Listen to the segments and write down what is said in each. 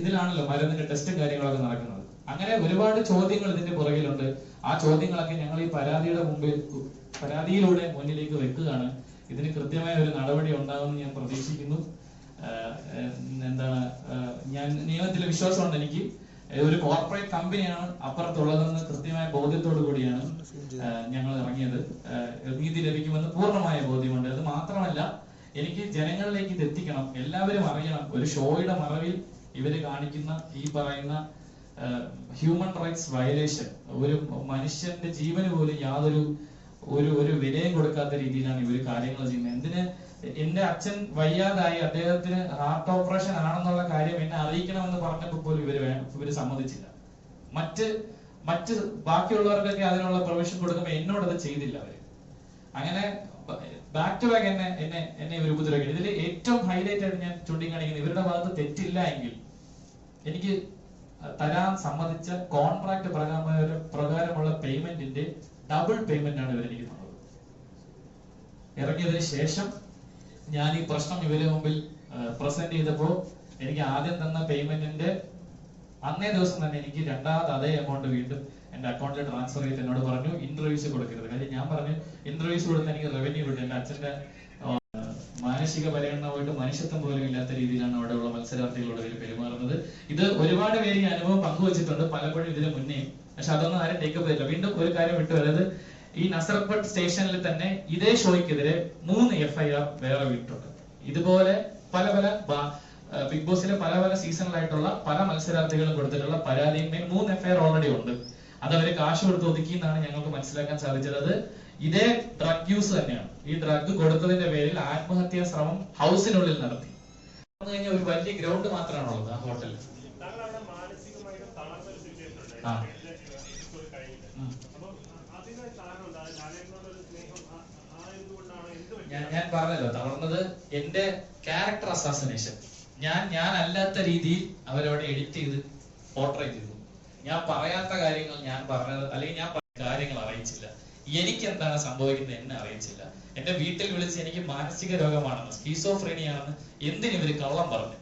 ഇതിലാണല്ലോ മരുന്നിന്റെ ടെസ്റ്റും കാര്യങ്ങളൊക്കെ നടക്കുന്നത്. അങ്ങനെ ഒരുപാട് ചോദ്യങ്ങൾ ഇതിന്റെ പുറകിലുണ്ട്. ആ ചോദ്യങ്ങളൊക്കെ ഞങ്ങൾ ഈ പരാതിയുടെ മുമ്പിൽ പരാതിയിലൂടെ മുന്നിലേക്ക് വെക്കുകയാണ്. ഇതിന് കൃത്യമായ ഒരു നടപടി ഉണ്ടാകുമെന്ന് ഞാൻ പ്രതീക്ഷിക്കുന്നു. എന്താണ് ഞാൻ നിയമത്തിൽ വിശ്വാസമുണ്ട് എനിക്ക്. ഒരു കോർപ്പറേറ്റ് കമ്പനിയാണ് അപ്പുറത്തുള്ളതെന്ന് കൃത്യമായ ബോധ്യത്തോടു കൂടിയാണ് ഞങ്ങൾ ഇറങ്ങിയത്. നീതി ലഭിക്കുമെന്ന് പൂർണമായ ബോധ്യമുണ്ട്. അത് മാത്രമല്ല എനിക്ക് ജനങ്ങളിലേക്ക് ഇത് എത്തിക്കണം. എല്ലാവരും അറിയണം. ഒരു ഷോയുടെ മറവിൽ ഇവർ കാണിക്കുന്ന ഈ പറയുന്ന ഹ്യൂമൻ റൈറ്റ്സ് വയലേഷൻ ഒരു മനുഷ്യന്റെ ജീവന് പോലും യാതൊരു ഒരു ഒരു വിലയും കൊടുക്കാത്ത രീതിയിലാണ് ഇവർ കാര്യങ്ങൾ ചെയ്യുന്നത്. എന്തിന് എന്റെ അച്ഛൻ വയ്യാതായി അദ്ദേഹത്തിന് ഹാർട്ട് ഓപ്പറേഷൻ ആണെന്നുള്ള കാര്യം എന്നെ അറിയിക്കണമെന്ന് പറഞ്ഞപ്പോൾ പോലും ഇവർ ഇവർ സമ്മതിച്ചില്ല. മറ്റ് മറ്റ് ബാക്കിയുള്ളവർക്കൊക്കെ അതിനുള്ള പ്രൊവിഷൻ കൊടുക്കുമ്പോൾ എന്നോട് അത് ചെയ്തില്ല അവർ. അങ്ങനെ ബാക്ക് ടു ബാക്ക് എന്നെ എന്നെ എന്നെ ഇവർ ഉപദ്രവിക്കുന്നു ഇതിൽ ഏറ്റവും ഹൈലൈറ്റ് ആയിട്ട് ഞാൻ ചൂണ്ടിക്കാണിക്കുന്നത് ഇവരുടെ ഭാഗത്ത് തെറ്റില്ല എങ്കിൽ എനിക്ക് തരാൻ സമ്മതിച്ച കോൺട്രാക്ട് പ്രകാരം പ്രകാരമുള്ള പേയ്മെന്റിന്റെ ഡബിൾ പേയ്മെന്റ് ആണ് ഇവരെനിക്ക് തന്നത്. ഇറങ്ങിയതിന് ശേഷം ഞാൻ ഈ പ്രശ്നം ഇവരെ മുമ്പിൽ പ്രസന്റ് ചെയ്തപ്പോൾ എനിക്ക് ആദ്യം തന്ന പേയ്മെന്റിന്റെ അന്നേ ദിവസം തന്നെ എനിക്ക് രണ്ടാമത് അതേ എമൗണ്ട് വീണ്ടും എന്റെ അക്കൗണ്ടിൽ ട്രാൻസ്ഫർ ചെയ്ത് എന്നോട് പറഞ്ഞു ഇന്റർവ്യൂസ് കൊടുക്കരുത്. കാര്യം ഞാൻ പറഞ്ഞു ഇന്റർവ്യൂസ് കൊടുത്താൽ എനിക്ക് റവന്യൂ കിട്ടും. എന്റെ അച്ഛന്റെ മാനസിക പരിഗണന പോയിട്ട് മനുഷ്യത്വം പോലും ഇല്ലാത്ത രീതിയിലാണ് അവിടെയുള്ള മത്സരാർത്ഥികളോട് ഇതിൽ പെരുമാറുന്നത്. ഇത് ഒരുപാട് പേര് ഈ അനുഭവം പങ്കുവച്ചിട്ടുണ്ട് പലപ്പോഴും ഇതിന് മുന്നേ. പക്ഷെ അതൊന്നും ആരും ടേക്കപ്പ് ചെയ്തില്ല വീണ്ടും ഒരു കാര്യം വിട്ടു അതായത് ഈ നസർപട്ട് സ്റ്റേഷനിൽ തന്നെ ഇതേ ഷോയ്ക്കെതിരെ മൂന്ന് എഫ്ഐആർ വേറെ വിട്ടിട്ടുണ്ട്. ഇതുപോലെ പല പല ബിഗ് ബോസിലെ പല പല സീസണിലായിട്ടുള്ള പല മത്സരാർത്ഥികളും കൊടുത്തിട്ടുള്ള പരാതിയിന്മേൽ മൂന്ന് എഫ്ഐആർ ഓൾറെഡി ഉണ്ട്. അത് അവർ കാശ് കൊടുത്ത് ഒതുക്കി എന്നാണ് ഞങ്ങൾക്ക് മനസ്സിലാക്കാൻ സാധിച്ചത്. ഇതേ ഡ്രഗ് യൂസ് തന്നെയാണ്. ഈ ഡ്രഗ് കൊടുത്തതിന്റെ പേരിൽ ആത്മഹത്യാ ശ്രമം ഹൗസിനുള്ളിൽ നടത്തി. വന്നു കഴിഞ്ഞാൽ ഒരു വലിയ ഗ്രൗണ്ട് മാത്രമാണുള്ളത് ആ ഹോട്ടലിൽ. ഞാൻ ഞാൻ പറഞ്ഞല്ലോ തളർന്നത് എന്റെ ക്യാരക്ടർ അസാസിനേഷൻ ഞാൻ ഞാൻ അല്ലാത്ത രീതിയിൽ അവരവിടെ എഡിറ്റ് ചെയ്ത് പോർട്രേറ്റ് ചെയ്തു. ഞാൻ പറയാത്ത കാര്യങ്ങൾ ഞാൻ പറഞ്ഞത് അല്ലെങ്കിൽ ഞാൻ കാര്യങ്ങൾ അറിയിച്ചില്ല. എനിക്ക് എന്താണ് സംഭവിക്കുന്നത് എന്നെ അറിയിച്ചില്ല. എന്റെ വീട്ടിൽ വിളിച്ച് എനിക്ക് മാനസിക രോഗമാണെന്ന് സ്കീസോഫ്രീനിയാണെന്ന് എന്തിനു ഇവർ കള്ളം പറഞ്ഞു?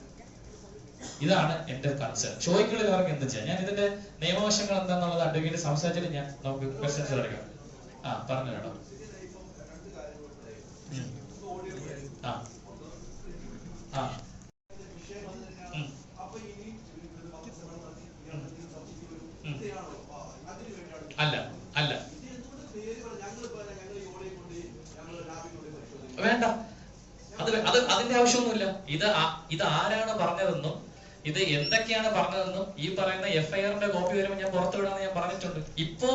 ഇതാണ് എന്റെ കൺസേൺ ചോയ്ക്കുള്ളിൽ അവർക്ക് എന്ത് ചെയ്യാം? ഞാൻ ഇതിന്റെ നിയമവശങ്ങൾ എന്താണെന്നുള്ളത് അഡ്വക്കേറ്റ് സംസാരിച്ചിട്ട് ഞാൻ നമുക്ക് ക്വസ്റ്റ്യൻസ് എടുക്കാം ആ പറഞ്ഞു കേട്ടോ. ആ. ആ ഉം. ഉം. അല്ല അല്ല. വേണ്ട. അത് അത് അതിന്റെ ആവശ്യമൊന്നുമില്ല. ഇത് ഇത് ആരാണ് പറഞ്ഞതെന്നും ഇത് എന്തൊക്കെയാണ് പറഞ്ഞതെന്നും ഈ പറയുന്ന എഫ്ഐആറിന്റെ കോപ്പി വരുമ്പോൾ ഞാൻ പുറത്തുവിടാന്ന് ഞാൻ പറഞ്ഞിട്ടുണ്ട്. ഇപ്പോ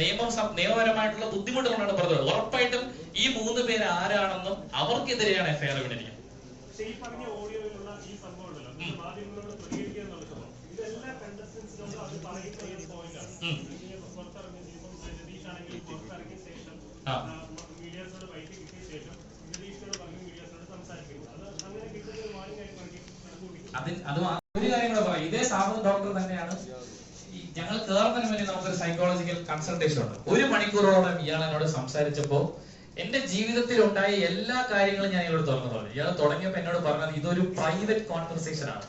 നിയമം നിയമപരമായിട്ടുള്ള ബുദ്ധിമുട്ടുകൊണ്ടാണ് പുറത്തുവിടുന്നത് ഉറപ്പായിട്ടും ഈ മൂന്ന് പേര് ആരാണെന്നും അവർക്കെതിരെയാണ് എഫ്ഐആർ വിടിരിക്കുന്നത് പക്ഷേ അത് മാ- ഒരു കാര്യം കൂടെ പറയാം. ഇതേ സാബു ഡോക്ടർ തന്നെയാണ് ഞങ്ങൾ കയറുന്നതിന് മുന്നേ നമുക്കൊരു സൈക്കോളജിക്കൽ കൺസൾട്ടേഷൻ ഉണ്ട്. ഒരു മണിക്കൂറോളം ഇയാൾ എന്നോട് സംസാരിച്ചപ്പോ എന്റെ ജീവിതത്തിൽ ഉണ്ടായ എല്ലാ കാര്യങ്ങളും ഞാൻ ഇയാളോട് തുറന്നു പറഞ്ഞു. ഇയാൾ തുടങ്ങിയപ്പോ എന്നോട് പറഞ്ഞത് ഇതൊരു പ്രൈവറ്റ് കോൺവെർസേഷൻ ആണ്.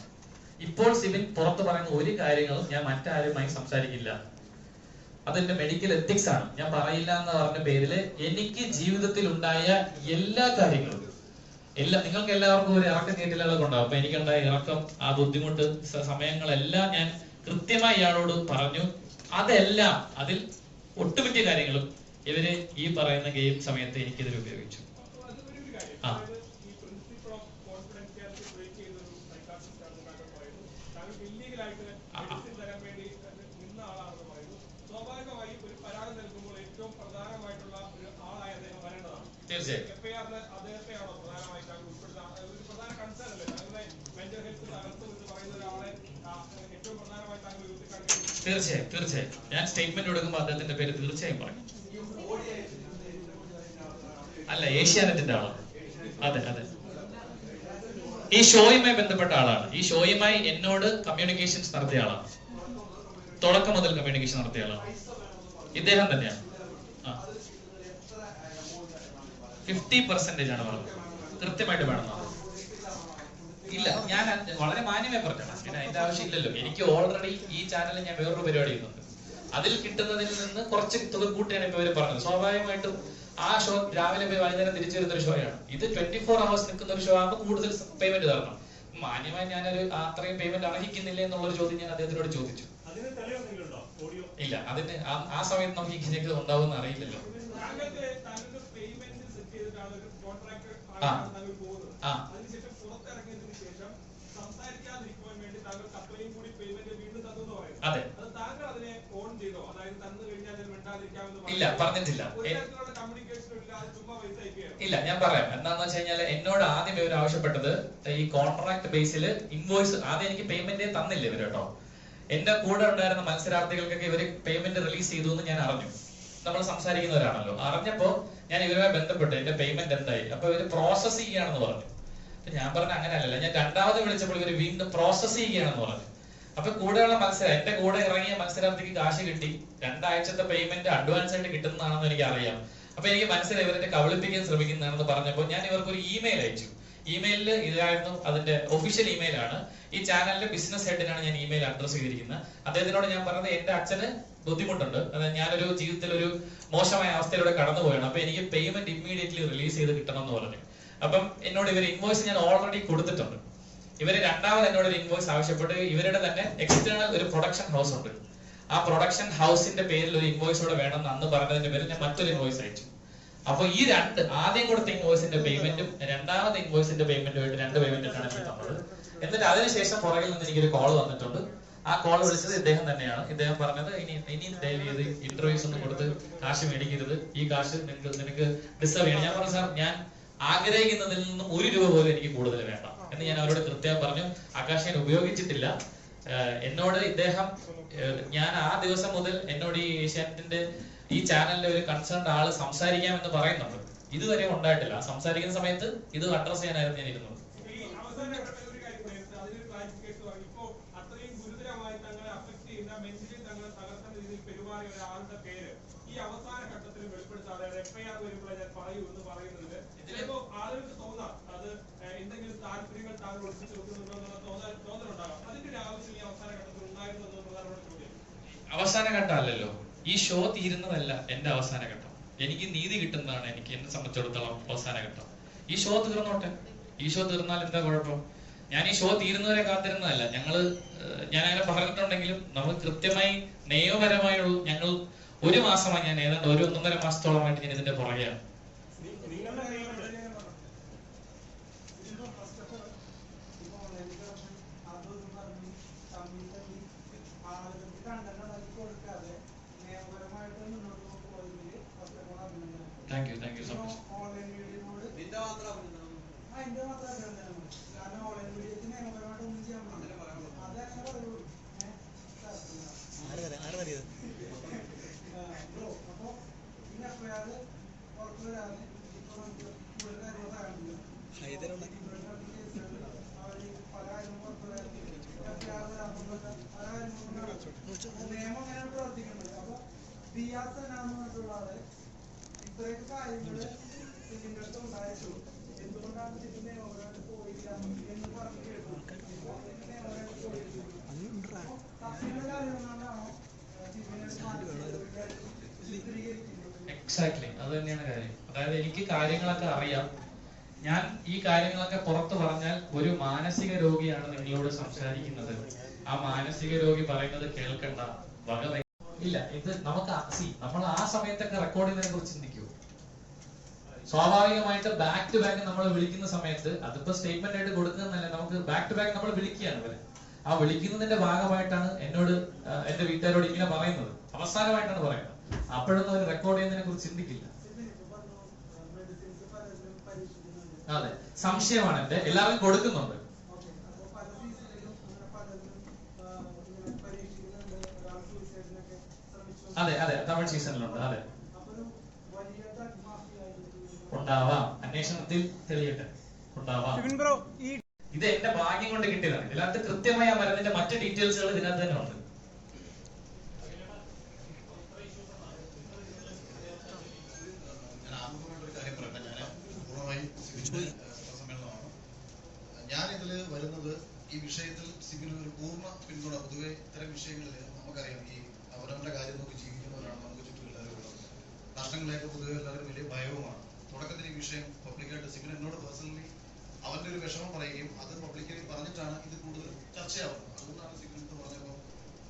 ഇപ്പോൾ സിബിൻ പുറത്ത് പറയുന്ന ഒരു കാര്യങ്ങളും ഞാൻ മറ്റാരുമായി സംസാരിക്കില്ല. അതെന്റെ മെഡിക്കൽ എത്തിക്സ് ആണ്. ഞാൻ പറയില്ല എന്ന് പറഞ്ഞ പേരിൽ എനിക്ക് ജീവിതത്തിൽ ഉണ്ടായ എല്ലാ കാര്യങ്ങളും. എല്ലാ നിങ്ങൾക്ക് എല്ലാവർക്കും ഒരു ഇറക്കം കയറ്റിലുകളൊക്കെ ഉണ്ടാവും അപ്പൊ എനിക്കുണ്ടായ ഇറക്കം ആ ബുദ്ധിമുട്ട് സമയങ്ങളെല്ലാം ഞാൻ കൃത്യമായി ഇയാളോട് പറഞ്ഞു. അതെല്ലാം അതിൽ ഒട്ടുമിക്ക കാര്യങ്ങളും ഇവർ ഈ പറയുന്ന ഗെയിം സമയത്ത് എനിക്കിതിൽ ഉപയോഗിച്ചു. ആ ഈ പ്രിൻസിപ്പിൾ ഓഫ് കോൺഫിഡൻഷ്യാലിറ്റി ബ്രേക്ക് ചെയ്ത ഒരു സൈക്കാട്രിസ്റ്റ് ആണെന്ന് താങ്കൾ പറയുന്നു താങ്കൾ ഇല്ലീഗലായിട്ട് മെഡിസിൻ തരാൻ വേണ്ടി നിന്ന ആളാണെന്ന് പറയുന്നു സ്വാഭാവികമായും ഒരു പരാതി നൽകുമ്പോൾ ഏറ്റവും പ്രധാനമായിട്ടുള്ള ഒരു ആളായി അദ്ദേഹം വരേണ്ടതാണ് തീർച്ചയായും എഫ്ഐആറിന് അദ്ദേഹത്തെയാണോ പ്രധാനമായി താങ്കൾ ഉൾപ്പെടുത്താൻ ഒരു പ്രധാന കൺസേൺ അല്ലേ താങ്കളുടെ മെന്റൽ ഹെൽത്ത് തകർത്തു എന്ന് പറയുന്ന ഒരാളെ ആ, ഏറ്റവും പ്രധാനമായി താങ്കൾ ഉയർത്തിക്കാണിക്കുന്നത് തീർച്ചയായും തീർച്ചയായും. ഞാൻ സ്റ്റേറ്റ്മെന്റ് കൊടുക്കുമ്പോൾ അദ്ദേഹത്തിന്റെ പേര് തീർച്ചയായും പറയും. അല്ല ഏഷ്യാനെറ്റിന്റെ ആളാണ് അതെ അതെ. ഈ ഷോയുമായി ബന്ധപ്പെട്ട ആളാണ്. ഈ ഷോയുമായി എന്നോട് കമ്മ്യൂണിക്കേഷൻസ് നടത്തിയ ആളാണ് തുടക്കം മുതൽ കമ്മ്യൂണിക്കേഷൻ നടത്തിയ ആളാണ് ഇദ്ദേഹം തന്നെയാണ്. ഫിഫ്റ്റി പെർസെന്റേജ് ആണ് പറഞ്ഞത്. കൃത്യമായിട്ട് വേണം ഇല്ല ഞാൻ വളരെ മാന്യമായി പറഞ്ഞാണ് പിന്നെ അതിന്റെ ആവശ്യമില്ലല്ലോ. എനിക്ക് ഓൾറെഡി ഈ ചാനലിൽ ഞാൻ വേറൊരു പരിപാടി ചെയ്യുന്നുണ്ട്. അതിൽ കിട്ടുന്നതിൽ നിന്ന് കുറച്ച് തുക കൂട്ടിയാണ് ഇപ്പൊ ഇവർ പറഞ്ഞത്. സ്വാഭാവികമായിട്ടും ആ ഷോ രാവിലെ പോയി വൈകുന്നേരം തിരിച്ചു വരുന്ന ഒരു ഷോയാണ് ഇത് ട്വന്റി ഫോർ അവേഴ്സ് നിൽക്കുന്ന ഒരു ഷോ ആകുമ്പോൾ കൂടുതൽ പേയ്മെന്റ് തരണം. മാന്യമായി ഞാനൊരു അത്രയും പേയ്മെന്റ് അർഹിക്കുന്നില്ല എന്നുള്ള ഒരു ചോദ്യം ഞാൻ അദ്ദേഹത്തിനോട് ചോദിച്ചു. ഇല്ല അതിന് ആ- ആ സമയത്ത് നമുക്ക് ഇങ്ങനെയൊക്കെ ഉണ്ടാവുമെന്ന് അറിയില്ലല്ലോ. അതെ. ഇല്ല പറഞ്ഞിട്ടില്ല. ഇല്ല ഞാൻ പറയാം. എന്താന്ന് വെച്ച് കഴിഞ്ഞാൽ എന്നോട് ആദ്യം ഇവർ ആവശ്യപ്പെട്ടത് ഈ കോൺട്രാക്ട് ബേസിൽ ഇൻവോയ്സ് ആദ്യം എനിക്ക് പേയ്മെന്റ് തന്നില്ല ഇവർ കേട്ടോ? എന്റെ കൂടെ ഉണ്ടായിരുന്ന മത്സരാർത്ഥികൾക്കൊക്കെ ഇവർ പേയ്മെന്റ് റിലീസ് ചെയ്തു എന്ന് ഞാൻ അറിഞ്ഞു. നമ്മൾ സംസാരിക്കുന്നവരാണല്ലോ. അറിഞ്ഞപ്പോ ഞാൻ ഇവരുമായി ബന്ധപ്പെട്ട് എന്റെ പേയ്മെന്റ് എന്തായി? അപ്പൊ ഇവർ പ്രോസസ് ചെയ്യുകയാണെന്ന് പറഞ്ഞു. അപ്പൊ ഞാൻ പറഞ്ഞ അങ്ങനെയല്ലല്ലോ ഞാൻ രണ്ടാമത് വിളിച്ചപ്പോൾ ഇവർ വീണ്ടും പ്രോസസ് ചെയ്യുകയാണെന്ന് പറഞ്ഞു. അപ്പൊ കൂടെയുള്ള മത്സരം എന്റെ കൂടെ ഇറങ്ങിയ മത്സരാർത്ഥിക്ക് കാശ് കിട്ടി. രണ്ടാഴ്ചത്തെ പേയ്മെന്റ് അഡ്വാൻസ് ആയിട്ട് കിട്ടുന്നതാണെന്ന് എനിക്ക് അറിയാം അപ്പൊ എനിക്ക് മനസ്സിലായി ഇവരെ കബളിപ്പിക്കാൻ ശ്രമിക്കുന്നതാണെന്ന് പറഞ്ഞപ്പോൾ ഞാൻ ഇവർക്ക് ഒരു ഇമെയിൽ അയച്ചു. ഇമെയിലിൽ ഇതായിരുന്നു അതിന്റെ ഒഫീഷ്യൽ ഇമെയിൽ ആണ്. ഈ ചാനലിന്റെ ബിസിനസ് ഹെഡിനാണ് ഞാൻ ഇമെയിൽ അഡ്രസ് ചെയ്തിരിക്കുന്നത്. അദ്ദേഹത്തിനോട് ഞാൻ പറഞ്ഞത് എന്റെ അച്ഛന് ബുദ്ധിമുട്ടുണ്ട്. അതായത് ഞാനൊരു ജീവിതത്തിൽ ഒരു മോശമായ അവസ്ഥയിലൂടെ കടന്നു കടന്നുപോയാണ്. അപ്പൊ എനിക്ക് പേയ്മെന്റ് ഇമ്മീഡിയറ്റ്ലി റിലീസ് ചെയ്ത് കിട്ടണം എന്ന് പറഞ്ഞു. അപ്പം എന്നോട് ഇവർ ഇൻവോയ്സ് ഞാൻ ഓൾറെഡി കൊടുത്തിട്ടുണ്ട്. ഇവർ രണ്ടാമത് എന്നോട് ഒരു ഇൻവോയ്സ് ആവശ്യപ്പെട്ട് ഇവരുടെ തന്നെ എക്സ്റ്റേണൽ ഒരു പ്രൊഡക്ഷൻ ഹൗസ് ഉണ്ട്. ആ പ്രൊഡക്ഷൻ ഹൗസിന്റെ പേരിൽ ഒരു ഇൻവോയ്സ് കൂടെ വേണമെന്ന് അന്ന് പറഞ്ഞതിന്റെ പേരിൽ ഞാൻ മറ്റൊരു ഇൻവോയ്സ് അയച്ചു. അപ്പൊ ഈ രണ്ട് ആദ്യം കൊടുത്ത ഇൻവോയ്സിന്റെ പേയ്മെന്റും രണ്ടാമത്തെ ഇൻവോയ്സിന്റെ പേയ്മെന്റുമായിട്ട് രണ്ട് പേയ്മെന്റ് ആണ് തന്നത്. എന്നിട്ട് അതിനുശേഷം പുറകിൽ നിന്ന് എനിക്കൊരു കോൾ വന്നിട്ടുണ്ട്. ആ കോൾ വിളിച്ചത് ഇദ്ദേഹം തന്നെയാണ്. ഇദ്ദേഹം പറഞ്ഞത് ഇനി ഇനി ദയവ് ചെയ്ത് ഇന്റർവ്യൂസ് ഒന്നും കൊടുത്ത് കാശ് മേടിക്കരുത്. ഈ കാശ് നിനക്ക് നിനക്ക് ഡിസ്റ്റർബ് ചെയ്യണം. ഞാൻ പറഞ്ഞു സാർ ഞാൻ ആഗ്രഹിക്കുന്നതിൽ നിന്നും ഒരു രൂപ പോലും എനിക്ക് കൂടുതൽ വേണ്ട. എന്ന് ഞാൻ അവരോട് കൃത്യമായി പറഞ്ഞു. ആകാശ് ഞാൻ ഉപയോഗിച്ചിട്ടില്ല. എന്നോട് ഇദ്ദേഹം ഞാൻ ആ ദിവസം മുതൽ എന്നോട് ഈ ഏഷ്യാനെറ്റിന്റെ ഈ ചാനലിലെ ഒരു കൺസേൺഡ് ആൾ സംസാരിക്കാമെന്ന് പറയുന്നുണ്ട്. ഇതുവരെ ഉണ്ടായിട്ടില്ല. സംസാരിക്കുന്ന സമയത്ത് ഇത് അഡ്രസ് ചെയ്യാനായിരുന്നു ഞാൻ ഇരുന്നത് ഈ അവസാന ഘട്ടത്തിൽ ഒരു കാര്യം പറയുന്നത് അതിനൊരു ക്ലാരിഫിക്കേഷൻ പറഞ്ഞു ഇപ്പോ അത്രയും ഗുരുതരമായി തങ്ങളെ അഫക്ട് ചെയ്യുന്ന മെന്റലി തങ്ങളെ തകർക്കുന്ന രീതിയിൽ പെരുമാറിയ ഒരാളുടെ പേര് ഈ അവസാന ഘട്ടത്തിൽ വെളിപ്പെടുത്താതെ എഫ്ഐആർ വരുമ്പോൾ ഞാൻ പറയൂ എന്ന് പറയുന്നത് ചിലപ്പോ ആളുകൾക്ക് തോന്നാം അത് ഏഹ്, എന്തെങ്കിലും താല്പര്യങ്ങൾ താങ്കൾ ഒളിപ്പിച്ചു വെക്കുന്നുണ്ടോ എന്നുള്ള തോന്നൽ തോന്നലുണ്ടാകാം അതിന്റെ ഒരു ആവശ്യം ഈ അവസാന ഘട്ടത്തിൽ ഉണ്ടായിരുന്നു എന്നത് പ്രധാനപ്പെട്ട ചോദ്യം അവസാന ഘട്ടം അല്ലല്ലോ ഈ ഷോ തീരുന്നതല്ല എന്റെ അവസാന ഘട്ടം. എനിക്ക് നീതി കിട്ടുന്നതാണ് എനിക്ക് എന്നെ സംബന്ധിച്ചിടത്തോളം അവസാന ഘട്ടം. ഈ ഷോ തീർന്നോട്ടെ? ഈ ഷോ തീർന്നാൽ എന്താ കുഴപ്പം? ഞാൻ ഈ ഷോ തീരുന്നവരെ കാത്തിരുന്നതല്ല. ഞങ്ങൾ ഞാൻ അങ്ങനെ പറഞ്ഞിട്ടുണ്ടെങ്കിലും നമ്മൾ കൃത്യമായി നിയമപരമായുള്ള. ഞങ്ങൾ ഒരു മാസമായി ഞാൻ ഏതാണ്ട് ഒരു ഒന്നൊന്നര മാസത്തോളമായിട്ട് ഞാൻ ഇതിന്റെ പുറകെയാണ് നി- നിങ്ങളുടെ payment thank you thank you so much നിന്റെ മാത്രം അഭിനന്ദനം അതിന്റെ മാത്രം അഭിനന്ദനമാണ്. കാരണം ഓൺലൈൻ മീഡിയത്തിന് നിയമപരമായിട്ട് ഒന്നും ചെയ്യാൻ പറ്റില്ല. അതങ്ങനെ പറയുള്ളൂ. ഏ? ആ, ബ്രോ, അപ്പൊ ഈ FIR പുറത്ത് വരാതെ ഇപ്പൊ നമുക്ക് കൂടുതൽ കാര്യങ്ങൾ പറയാനുണ്ട്. ഇവരുടെ കേസുകളിൽ അവർ പല കാര്യങ്ങളും പുറത്ത് വരാതെ FIR വരാത്തതുകൊണ്ട് പല കാര്യങ്ങളും നടക്കും. നിയമം അങ്ങനെയാണ് പ്രവർത്തിക്കുന്നത്. അപ്പൊ ബിയാസ് എന്നാന്ന് പറഞ്ഞിട്ടുള്ള ആൾ ഇത്രയൊക്കെ കാര്യങ്ങൾ ഇതിന്റെ അടുത്ത് ഉണ്ടായിട്ടു എന്തുകൊണ്ടാണ് ഇതിന് നിയമപരമായിട്ട് പോയില്ല എന്ന് പറഞ്ഞു കേട്ടു ഇപ്പൊ ഇതിന് നിയമപരമായിട്ട് പോയിട്ടില്ല. അപ്പൊ സത്യമുള്ള കാര്യങ്ങളാണോ ഇതിനെ ചിത്രീകരിക്കുന്നത് എക്സാക്ട്ലി അത് തന്നെയാണ് കാര്യം അതായത് എനിക്ക് കാര്യങ്ങളൊക്കെ അറിയാം. ഞാൻ ഈ കാര്യങ്ങളൊക്കെ പുറത്തു പറഞ്ഞാൽ ഒരു മാനസിക രോഗിയാണ് നിങ്ങളോട് സംസാരിക്കുന്നത്. ആ മാനസിക രോഗി പറയുന്നത് കേൾക്കണ്ട. വക ഇല്ല ഇത് നമുക്ക് സി നമ്മൾ ആ സമയത്തൊക്കെ റെക്കോർഡ് കുറിച്ച് ചിന്തിക്കൂ. സ്വാഭാവികമായിട്ട് ബാക്ക് ടു ബാക്ക് നമ്മൾ വിളിക്കുന്ന സമയത്ത് അതിപ്പോ സ്റ്റേറ്റ്മെന്റ് ആയിട്ട് കൊടുക്കുന്നതല്ല നമുക്ക് ബാക്ക് ടു ബാക്ക് നമ്മൾ വിളിക്കുകയാണ് ഇവരെ. ആ വിളിക്കുന്നതിന്റെ ഭാഗമായിട്ടാണ് എന്നോട് എന്റെ വീട്ടുകാരോട് ഇങ്ങനെ പറയുന്നത്. അവസാനമായിട്ടാണ് പറയുന്നത്. അപ്പോഴൊന്നും അവർ റെക്കോർഡ് ചെയ്യുന്നതിനെ കുറിച്ച് ചിന്തിക്കില്ല. അതെ. സംശയമാണ് എന്റെ എല്ലാവരും കൊടുക്കുന്നുണ്ട്. അതെ അതെ. തമിഴ് സീസണിലുണ്ട് അതെ. ഉണ്ടാവാം. അന്വേഷണത്തിൽ തെളിയട്ടെ. ഉണ്ടാവാം. ബ്രോ ഇത് എന്റെ ഭാഗ്യം കൊണ്ട് കിട്ടിയതാണ്. ഇതിനകത്ത് കൃത്യമായി ആ മരുന്നിന്റെ മറ്റു ഡീറ്റെയിൽസുകൾ ഇതിനകത്ത് തന്നെ ഉണ്ട് സമ്മേളനമാണ്. ഇത് വരുന്നത് ഈ വിഷയത്തിൽ സിബിന് ഒരു പൂർണ പിന്തുണ പൊതുവെ ഇത്തരം വിഷയങ്ങളിൽ നമുക്കറിയാം ഈ അവരവരുടെ കാര്യം നോക്കി ജീവിക്കുന്നവരാണ് നമുക്ക് ചുറ്റും എല്ലാവരും നഷ്ടങ്ങളെയൊക്കെ പൊതുവെ എല്ലാവരും വലിയ ഭയവുമാണ്. തുടക്കത്തിൽ ഈ വിഷയം പബ്ലിക്കായിട്ട് സിബിൻ എന്നോട് പേഴ്സണലി അവന്റെ ഒരു വിഷമം പറയുകയും അത് പബ്ലിക്കലി പറഞ്ഞിട്ടാണ് ഇത് കൂടുതൽ ചർച്ചയാവുന്നത്. അതുകൊണ്ടാണ് സിബിൻ എന്ന് പറഞ്ഞപ്പോൾ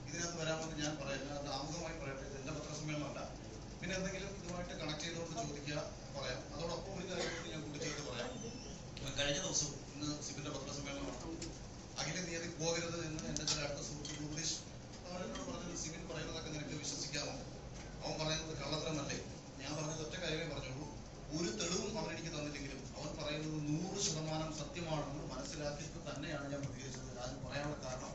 ഇതിനകത്ത് വരാമെന്ന് ഞാൻ പറയുന്നത് അത് ആമുഖമായി പറയട്ടെ ഇത് എന്റെ പത്രസമ്മേളനമല്ല. പിന്നെ എന്തെങ്കിലും ഇതുമായിട്ട് കണക്ട് ചെയ്തുകൊണ്ട് ചോദിക്കുക ഞാൻ പറയാം. കഴിഞ്ഞ ദിവസം നിനക്ക് അവൻ പറയുന്നത് കള്ളത്തരമല്ലേ ഞാൻ പറഞ്ഞത് ഒറ്റ കാര്യമേ പറഞ്ഞുള്ളൂ ഒരു തെളിവും അവൻ എനിക്ക് തന്നില്ലെങ്കിലും അവൻ പറയുന്നത് നൂറ് ശതമാനം സത്യമാണെന്ന് മനസ്സിലാക്കിയിട്ട് തന്നെയാണ് ഞാൻ പ്രതികരിച്ചത് അത് പറയാനുള്ള കാരണം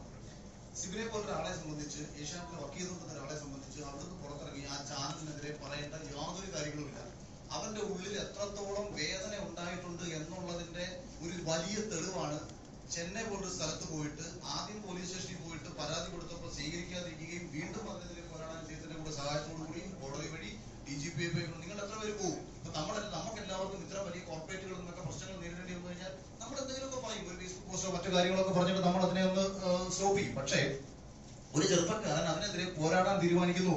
സിബിനെ പോലൊരു ആളെ സംബന്ധിച്ച് ഏഷ്യാനെറ്റിൽ വർക്ക് ചെയ്തുകൊണ്ടിരുന്ന ഒരാളെ സംബന്ധിച്ച് അവിടുന്ന് പുറത്തിറങ്ങി ആ ചാനലിനെതിരെ പറയേണ്ട യാതൊരു കാര്യങ്ങളുമില്ല അവന്റെ ഉള്ളിൽ എത്രത്തോളം വേദന ഉണ്ടായിട്ടുണ്ട് എന്നുള്ളതിന്റെ ഒരു വലിയ തെളിവാണ് ചെന്നൈ പോലൊരു സ്ഥലത്ത് പോയിട്ട് ആദ്യം പോലീസ് സ്റ്റേഷനിൽ പോയിട്ട് പരാതി കൊടുത്തപ്പോൾ സ്വീകരിക്കാതിരിക്കുകയും വീണ്ടും അതിനെതിരെ പോരാടാൻ അദ്ദേഹത്തിന്റെ കൂടെ സഹായത്തോടു കൂടി കോടതി വഴി ഡി ജി പി നിങ്ങൾ എത്ര പേര് പോകും നമ്മളെ നമുക്ക് എല്ലാവർക്കും ഇത്ര വലിയ കോർപ്പറേറ്റുകളിൽ നിന്നൊക്കെ പ്രശ്നങ്ങൾ നേരിടേണ്ടി വന്നു കഴിഞ്ഞാൽ നമ്മൾ എന്തെങ്കിലുമൊക്കെ പറയും. ഒരു ഫേസ്ബുക്ക് പോസ്റ്റോ മറ്റു കാര്യങ്ങളൊക്കെ പറഞ്ഞിട്ട് നമ്മൾ അതിനെ ഒന്ന് സ്റ്റോപ്പ് ചെയ്യും. പക്ഷേ ഒരു ചെറുപ്പക്കാരൻ അതിനെതിരെ പോരാടാൻ തീരുമാനിക്കുന്നു.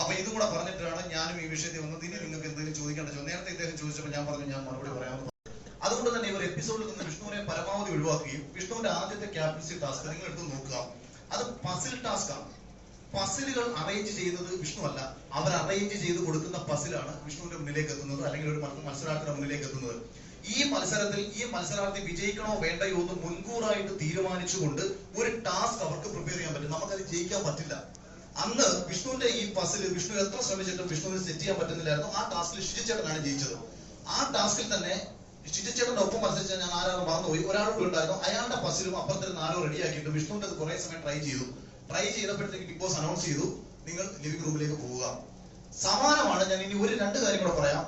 അപ്പൊ ഇതും കൂടെ പറഞ്ഞിട്ടാണ് ഞാനും ഈ വിഷയത്തിൽ വന്നത്. ഇനി നിങ്ങൾക്ക് എന്തെങ്കിലും ചോദിക്കേണ്ട നേരത്തെ ഇദ്ദേഹം ചോദിച്ചപ്പോൾ ഞാൻ പറഞ്ഞു ഞാൻ മറുപടി പറയാമെന്ന് അതുകൊണ്ട് തന്നെ ഇവർ എപ്പിസോഡിൽ നിന്ന് വിഷ്ണുവിനെ പരമാവധി ഒഴിവാക്കുകയും വിഷ്ണുവിന്റെ ആദ്യത്തെ ക്യാപ്റ്റൻസി ടാസ്ക് നിങ്ങൾ എടുത്ത് നോക്കുക. അത് പസിൽ ടാസ്ക് ആണ്. പസിലുകൾ അറേഞ്ച് ചെയ്യുന്നത് വിഷ്ണു അല്ല. അവർ അറേഞ്ച് ചെയ്ത് കൊടുക്കുന്ന പസിലാണ് വിഷ്ണുവിന്റെ മുന്നിലേക്ക് എത്തുന്നത് അല്ലെങ്കിൽ ഒരു മത്സരാർത്ഥിയുടെ മുന്നിലേക്ക് എത്തുന്നത്. ഈ മത്സരത്തിൽ ഈ മത്സരാർത്ഥി വിജയിക്കണോ വേണ്ടയോ എന്ന് മുൻകൂറായിട്ട് തീരുമാനിച്ചുകൊണ്ട് ഒരു ടാസ്ക് അവർക്ക് പ്രിപ്പയർ ചെയ്യാൻ പറ്റും. നമുക്കത് ജയിക്കാൻ പറ്റില്ല. അന്ന് വിഷ്ണുവിന്റെ ഈ പസിൽ വിഷ്ണു എത്ര ശ്രമിച്ചിട്ടും വിഷ്ണുവിന് സെറ്റ് ചെയ്യാൻ പറ്റുന്നില്ലായിരുന്നു. ആ ടാസ്കിൽ ഷിജിച്ചേട്ടനാണ് ജയിച്ചത്. ആ ടാസ്കിൽ തന്നെ ഷിജിച്ചേട്ടന്റെ ഒപ്പം മത്സരിച്ച ഞാൻ ആരാണ് മറന്നുപോയി? ഒരാൾ കൂടി ഉണ്ടായിരുന്നു. അയാളുടെ പസിലും അപ്പുറത്തിന് നാലോ റെഡിയാക്കിയിട്ട് വിഷ്ണുവിന്റെ കുറെ സമയം ട്രൈ ചെയ്തു. ട്രൈ ചെയ്തപ്പോഴത്തേക്ക് ബിഗ് ബോസ് അനൗൺസ് ചെയ്തു നിങ്ങൾ ലിവിംഗ് റൂമിലേക്ക് പോവുക. സമാനമാണ് ഞാൻ ഇനി ഒരു രണ്ട് കാര്യം കൂടെ പറയാം.